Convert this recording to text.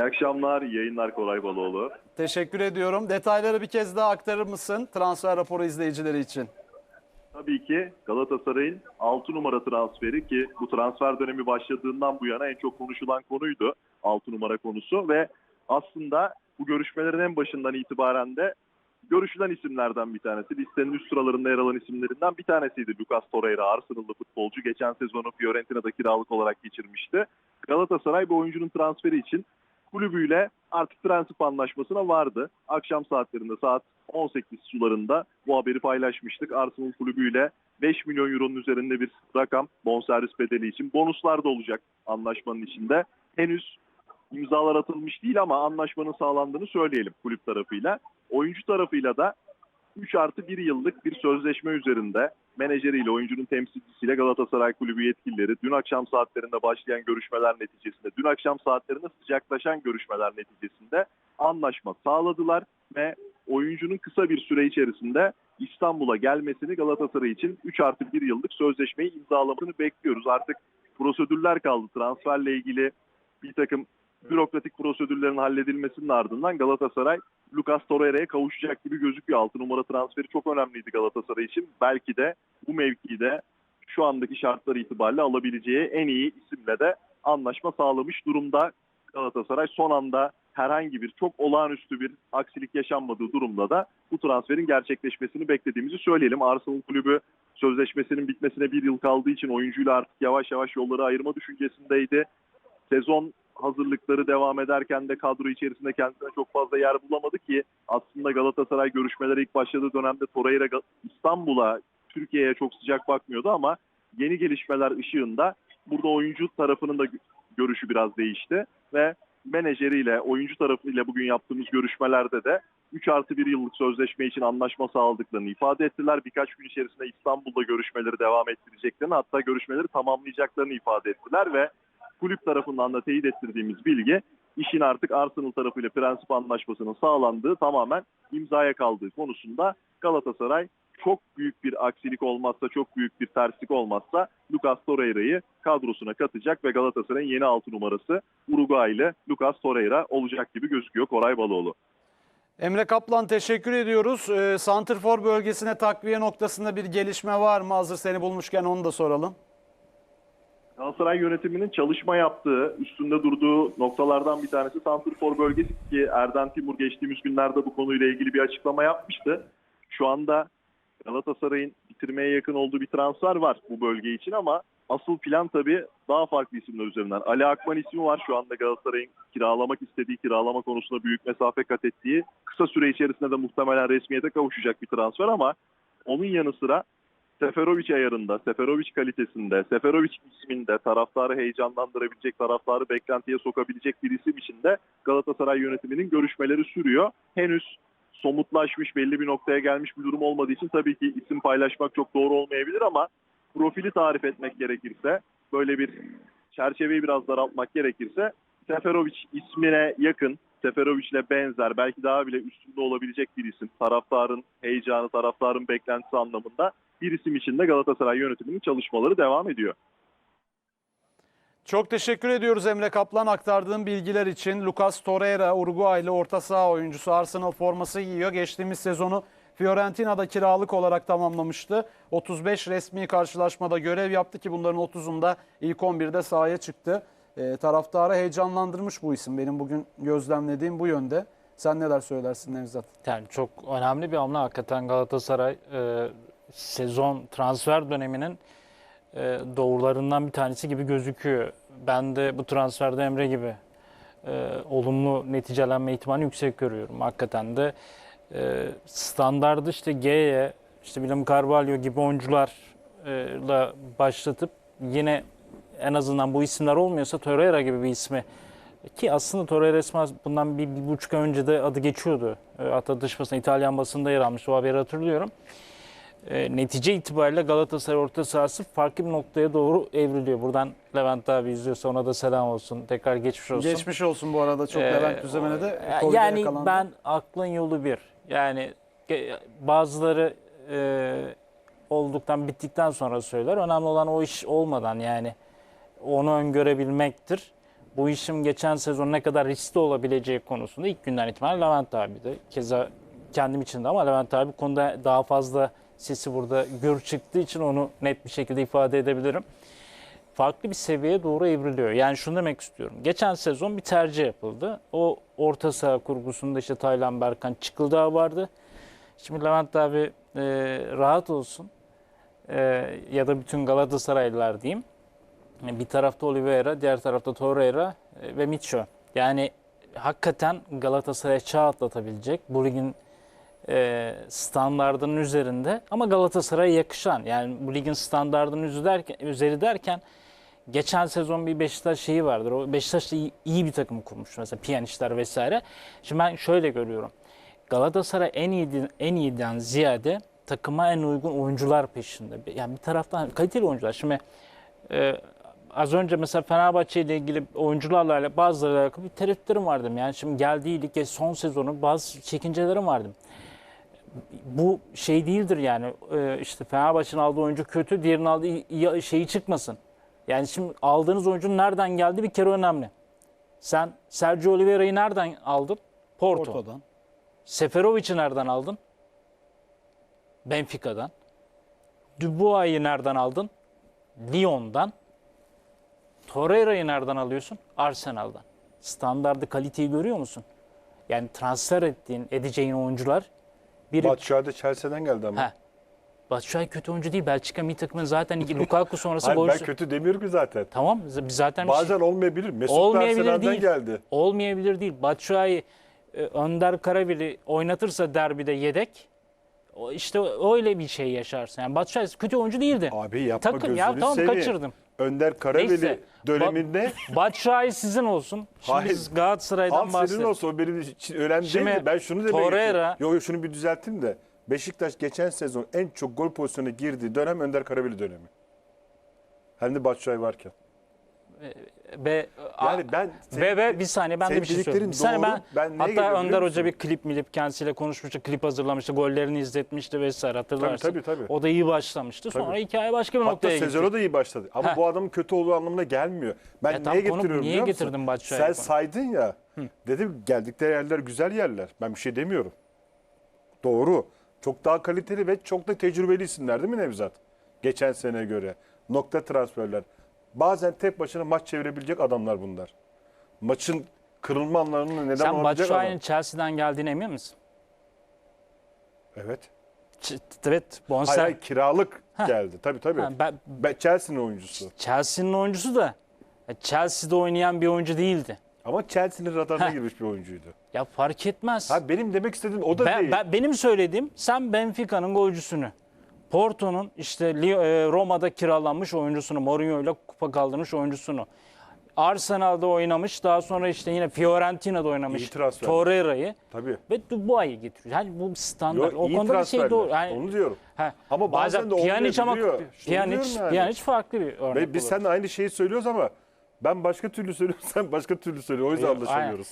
İyi akşamlar, iyi yayınlar Koray Baloğlu. Teşekkür ediyorum. Detayları bir kez daha aktarır mısın transfer raporu izleyicileri için? Tabii ki Galatasaray'ın 6 numara transferi ki bu transfer dönemi başladığından bu yana en çok konuşulan konuydu 6 numara konusu ve aslında bu görüşmelerin en başından itibaren de görüşülen isimlerden bir tanesi. Listenin üst sıralarında yer alan isimlerinden bir tanesiydi Lucas Torreira, Arsenal'lı futbolcu. Geçen sezonu Fiorentina'da kiralık olarak geçirmişti. Galatasaray bu oyuncunun transferi için kulübüyle artık prensip anlaşmasına vardı. Akşam saatlerinde saat 18 sularında bu haberi paylaşmıştık. Arsenal kulübüyle 5 milyon euronun üzerinde bir rakam bonservis bedeli için. Bonuslar da olacak anlaşmanın içinde. Henüz imzalar atılmış değil ama anlaşmanın sağlandığını söyleyelim kulüp tarafıyla. Oyuncu tarafıyla da 3 artı 1 yıllık bir sözleşme üzerinde menajeriyle, oyuncunun temsilcisiyle Galatasaray Kulübü yetkilileri dün akşam saatlerinde başlayan görüşmeler neticesinde, dün akşam saatlerinde sıcaklaşan görüşmeler neticesinde anlaşma sağladılar ve oyuncunun kısa bir süre içerisinde İstanbul'a gelmesini Galatasaray için 3 artı 1 yıllık sözleşmeyi imzalamasını bekliyoruz. Artık prosedürler kaldı transferle ilgili bir takım bürokratik prosedürlerin halledilmesinin ardından Galatasaray Lucas Torreira'ya kavuşacak gibi gözüküyor. 6 numara transferi çok önemliydi Galatasaray için. Belki de bu mevkide şu andaki şartlar itibariyle alabileceği en iyi isimle de anlaşma sağlamış durumda. Galatasaray son anda herhangi bir çok olağanüstü bir aksilik yaşanmadığı durumda da bu transferin gerçekleşmesini beklediğimizi söyleyelim. Arsenal kulübü sözleşmesinin bitmesine bir yıl kaldığı için oyuncuyla artık yavaş yavaş yolları ayırma düşüncesindeydi. Sezon hazırlıkları devam ederken de kadro içerisinde kendisine çok fazla yer bulamadı ki aslında Galatasaray görüşmelere ilk başladığı dönemde Torreira İstanbul'a, Türkiye'ye çok sıcak bakmıyordu ama yeni gelişmeler ışığında burada oyuncu tarafının da gö- görüşü biraz değişti ve menajeriyle, oyuncu tarafıyla bugün yaptığımız görüşmelerde de 3 artı 1 yıllık sözleşme için anlaşma sağladıklarını ifade ettiler. Birkaç gün içerisinde İstanbul'da görüşmeleri devam ettireceklerini hatta görüşmeleri tamamlayacaklarını ifade ettiler ve kulüp tarafından da teyit ettirdiğimiz bilgi işin artık Arsenal tarafıyla prensip anlaşmasının sağlandığı tamamen imzaya kaldığı konusunda Galatasaray çok büyük bir aksilik olmazsa, çok büyük bir terslik olmazsa Lucas Torreira'yı kadrosuna katacak ve Galatasaray'ın yeni altı numarası Uruguaylı Lucas Torreira olacak gibi gözüküyor Koray Baloğlu. Emre Kaplan teşekkür ediyoruz. Ee, Santrfor bölgesine takviye noktasında bir gelişme var mı? Hazır seni bulmuşken onu da soralım. Galatasaray yönetiminin çalışma yaptığı, üstünde durduğu noktalardan bir tanesi Santrfor bölgesi ki Erden Timur geçtiğimiz günlerde bu konuyla ilgili bir açıklama yapmıştı. Şu anda Galatasaray'ın bitirmeye yakın olduğu bir transfer var bu bölge için ama asıl plan tabii daha farklı isimler üzerinden. Ali Akman ismi var şu anda Galatasaray'ın kiralamak istediği, kiralama konusunda büyük mesafe kat ettiği. Kısa süre içerisinde de muhtemelen resmiyete kavuşacak bir transfer ama onun yanı sıra Seferovic ayarında, Seferovic kalitesinde, Seferovic isminde taraftarı heyecanlandırabilecek, taraftarı beklentiye sokabilecek bir isim için de Galatasaray yönetiminin görüşmeleri sürüyor. Henüz somutlaşmış, belli bir noktaya gelmiş bir durum olmadığı için tabii ki isim paylaşmak çok doğru olmayabilir ama profili tarif etmek gerekirse, böyle bir çerçeveyi biraz daraltmak gerekirse Seferovic ismine yakın, Seferovic'le benzer, belki daha bile üstünde olabilecek bir isim. Taraftarın heyecanı, taraftarın beklentisi anlamında bir isim için de Galatasaray yönetiminin çalışmaları devam ediyor. Çok teşekkür ediyoruz Emre Kaplan aktardığın bilgiler için. Lucas Torreira Uruguaylı orta saha oyuncusu Arsenal forması giyiyor. Geçtiğimiz sezonu Fiorentina'da kiralık olarak tamamlamıştı. 35 resmi karşılaşmada görev yaptı ki bunların 30'unda ilk 11'de sahaya çıktı. Ee, taraftarı heyecanlandırmış bu isim. Benim bugün gözlemlediğim bu yönde. Sen neler söylersin Nevzat? Yani çok önemli bir hamle hakikaten Galatasaray e, sezon transfer döneminin e, doğrularından bir tanesi gibi gözüküyor. Ben de bu transferde Emre gibi e, olumlu neticelenme ihtimali yüksek görüyorum. Hakikaten de e, standardı işte G'ye, işte William Carvalho gibi oyuncularla başlatıp yine en azından bu isimler olmuyorsa Torreira gibi bir ismi ki aslında Torreira Esmaz bundan bir, bir buçuk önce de adı geçiyordu. E, Hatta dış basın İtalyan basında yer almış. O haberi hatırlıyorum. E, netice itibariyle Galatasaray orta sahası farklı bir noktaya doğru evriliyor. Buradan Levent abi izliyorsa ona da selam olsun. Tekrar geçmiş olsun. Geçmiş olsun bu arada çok Ee, Levent Düzemen'e de Yani yakalandı. ben aklın yolu bir. Yani bazıları e, olduktan bittikten sonra söyler. Önemli olan o iş olmadan yani onu öngörebilmektir. bu işin geçen sezon ne kadar riskli olabileceği konusunda ilk günden itibaren Levent abi de keza kendim için de ama Levent abi konuda daha fazla sesi burada gür çıktığı için onu net bir şekilde ifade edebilirim. Farklı bir seviyeye doğru evriliyor. Yani şunu demek istiyorum. Geçen sezon bir tercih yapıldı. O orta saha kurgusunda işte Taylan Berkan Çıkıldağ vardı. Şimdi Levent abi e, rahat olsun. E, ya da bütün Galatasaraylılar diyeyim. Bir tarafta Oliveira, diğer tarafta Torreira e, ve Mitchell. Yani hakikaten Galatasaray'a çağ atlatabilecek bu ligin e, standardının üzerinde ama Galatasaray'a yakışan yani bu ligin standardının üzeri derken, üzeri derken geçen sezon bir Beşiktaş şeyi vardır. O Beşiktaş iyi, iyi bir takım kurmuş mesela Piyanistler vesaire. Şimdi ben şöyle görüyorum. Galatasaray en iyi en iyiden ziyade takıma en uygun oyuncular peşinde. Yani bir taraftan kaliteli oyuncular. Şimdi e, az önce mesela Fenerbahçe ile ilgili oyuncularla bazılarıyla alakalı bir tereddütlerim vardı. Yani şimdi geldiği lige son sezonu bazı çekincelerim vardı. Bu şey değildir yani e, işte Fenerbahçe'nin aldığı oyuncu kötü, diğerinin aldığı iyi- şeyi çıkmasın. Yani şimdi aldığınız oyuncunun nereden geldi bir kere önemli. Sen Sergio Oliveira'yı nereden aldın? Porto. Ortadan. Seferovic'i nereden aldın? Benfica'dan. Dubois'ı nereden aldın? Lyon'dan. Torreira'yı nereden alıyorsun? Arsenal'dan. Standardı kaliteyi görüyor musun? Yani transfer ettiğin, edeceğin oyuncular biri Batshuayi de Chelsea'den geldi ama. Ha. Batshuayi kötü oyuncu değil. Belçika milli takımının zaten Lukaku sonrası Hayır, ben golcü. kötü demiyorum ki zaten. Tamam zaten şey- Bazen olmayabilir. Mesut Olmayabilir değil. geldi. olmayabilir değil. Batshuayi e, Önder Karavili oynatırsa derbide yedek işte öyle bir şey yaşarsın. Yani Batshuayi kötü oyuncu değildi. Abi yapma Takım gözünü ya tamam seveyim. kaçırdım. Önder Karaveli Neyse. döneminde Batshuayi sizin olsun. Şimdi Hayır. biz Galatasaray'dan Al senin olsa o benim için önemli Şimdi değil de ben şunu demek Torreira- istiyorum. Yok yok şunu bir düzelteyim de. Beşiktaş geçen sezon en çok gol pozisyonuna girdiği dönem Önder Karaveli dönemi. Hem de Batshuayi varken. Ve, Yani ben ve, ve bir saniye ben de bir şey söyleyeyim. Bir saniye ben, doğru. Ben hatta Önder Hoca bir klip milip kendisiyle konuşmuştu. Klip hazırlamıştı. Gollerini izletmişti vesaire hatırlarsın. tabii, tabii. O da iyi başlamıştı. Sonra Tabii. hikaye başka bir Hatta noktaya gitti. sezona da iyi başladı. Ama Heh. bu adamın kötü olduğu anlamına gelmiyor. Ben Ya niye getiriyorum niye getirdin Batshuayi'yi Sen konu? saydın ya. Dedim geldikleri yerler güzel yerler. Ben bir şey demiyorum. Doğru. Çok daha kaliteli ve çok da tecrübeli isimler değil mi Nevzat? Geçen sene göre. Nokta transferler. Bazen tek başına maç çevirebilecek adamlar bunlar. Maçın kırılma anlarının neden Sen olabilecek adam. Chelsea'den geldiğine emin misin? Evet. Ç- Evet. Bonser. hayır kiralık geldi. Tabii tabii. Ha, ben, Ben Chelsea'nin oyuncusu. Chelsea'nin oyuncusu da ya Chelsea'de oynayan bir oyuncu değildi. Ama Chelsea'nin radarına Heh. girmiş bir oyuncuydu. Ya fark etmez. Ha benim demek istediğim o da Ben, değil. ben- benim söylediğim sen Benfica'nın golcüsünü, Porto'nun işte e, Roma'da kiralanmış oyuncusunu, Mourinho ile kupa kaldırmış oyuncusunu, Arsenal'da oynamış, daha sonra işte yine Fiorentina'da oynamış. Torreira'yı Tabii. ve Dubois'ı getiriyor. Yani bu standart. Yo, o konuda bir şey doğru. Yani, Onu diyorum. he, Ama bazen de Pjanic ama Pjanic, yani. Pjanic farklı bir örnek. Ve biz seninle aynı şeyi söylüyoruz ama ben başka türlü söylüyorum, sen başka türlü söylüyorsun. O yüzden Yok, anlaşamıyoruz.